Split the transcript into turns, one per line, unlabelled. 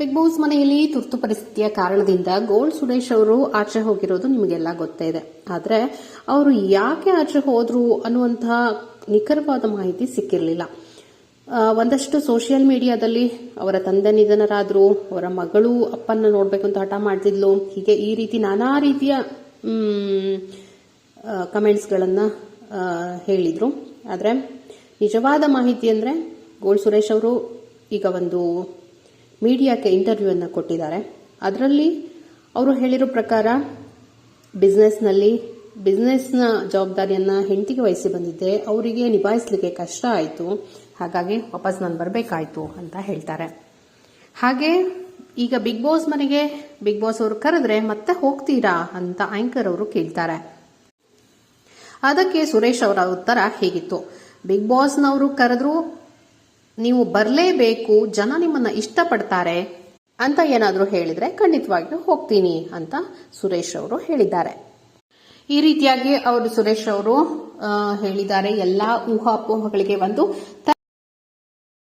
Big boss ಮನೆಯಲ್ಲಿ ತುರ್ತು ಪರಿಸ್ಥಿತಿಯ ಕಾರಣದಿಂದ ಗೋಲ್ಡ್ ಸುರೇಶ್ ಅವರು ಆಚೆ ಹೋಗಿರೋದು ನಿಮಗೆಲ್ಲ ಗೊತ್ತೇ ಇದೆ. ಆದರೆ ಅವರು ಯಾಕೆ ಆಚೆ ಹೋದ್ರು ಅನ್ನುವಂತಹ ನಿಖರವಾದ ಮಾಹಿತಿ ಸಿಕ್ಕಿರಲಿಲ್ಲ. ಒಂದಷ್ಟು ಸೋಷಿಯಲ್ ಮೀಡಿಯಾದಲ್ಲಿ ಅವರ ತಂದೆ ನಿಧನರಾದ್ರು, ಅವರ ಮಗಳು ಅಪ್ಪನ್ನ ನೋಡಬೇಕು ಅಂತ ಹಠ ಮಾಡ್ತಿದ್ಲು. ಹೀಗೆ ಈ ರೀತಿ ನಾನಾ ರೀತಿಯ ಕಮೆಂಟ್ಸ್ಗಳನ್ನು ಹೇಳಿದ್ರು. ಆದರೆ ನಿಜವಾದ ಮಾಹಿತಿ ಅಂದರೆ ಗೋಲ್ಡ್ ಸುರೇಶ್ ಅವರು ಈಗ ಒಂದು ಮೀಡಿಯಾಕ್ಕೆ ಇಂಟರ್ವ್ಯೂವನ್ನು ಕೊಟ್ಟಿದ್ದಾರೆ. ಅದರಲ್ಲಿ ಅವರು ಹೇಳಿರೋ ಪ್ರಕಾರ ಬಿಸ್ನೆಸ್ನಲ್ಲಿ ಬಿಸ್ನೆಸ್ನ ಜವಾಬ್ದಾರಿಯನ್ನು ಹೆಂಡತಿಗೆ ವಹಿಸಿ ಬಂದಿದ್ದೆ. ಅವರಿಗೆ ನಿಭಾಯಿಸಲಿಕ್ಕೆ ಕಷ್ಟ ಆಯಿತು. ಹಾಗಾಗಿ ವಾಪಸ್ ನಾನು ಬರಬೇಕಾಯ್ತು ಅಂತ ಹೇಳ್ತಾರೆ. ಹಾಗೆ ಈಗ ಬಿಗ್ ಬಾಸ್ ಮನೆಗೆ ಬಿಗ್ ಬಾಸ್ ಅವರು ಕರೆದ್ರೆ ಮತ್ತೆ ಹೋಗ್ತೀರಾ ಅಂತ ಆಂಕರ್ ಅವರು ಕೇಳ್ತಾರೆ. ಅದಕ್ಕೆ ಸುರೇಶ್ ಅವರ ಉತ್ತರ ಹೇಗಿತ್ತು. ಬಿಗ್ ಬಾಸ್ನವರು ಕರೆದ್ರು ನೀವು ಬರಲೇಬೇಕು, ಜನ ನಿಮ್ಮನ್ನ ಇಷ್ಟಪಡ್ತಾರೆ ಅಂತ ಏನಾದರೂ ಹೇಳಿದ್ರೆ ಖಂಡಿತವಾಗಿಯೂ ಹೋಗ್ತೀನಿ ಅಂತ ಸುರೇಶ್ ಅವರು ಹೇಳಿದ್ದಾರೆ. ಈ ರೀತಿಯಾಗಿ ಅವರು ಸುರೇಶ್ ಅವರು ಹೇಳಿದ್ದಾರೆ. ಎಲ್ಲಾ ಊಹಾಪೋಹಗಳಿಗೆ ಒಂದು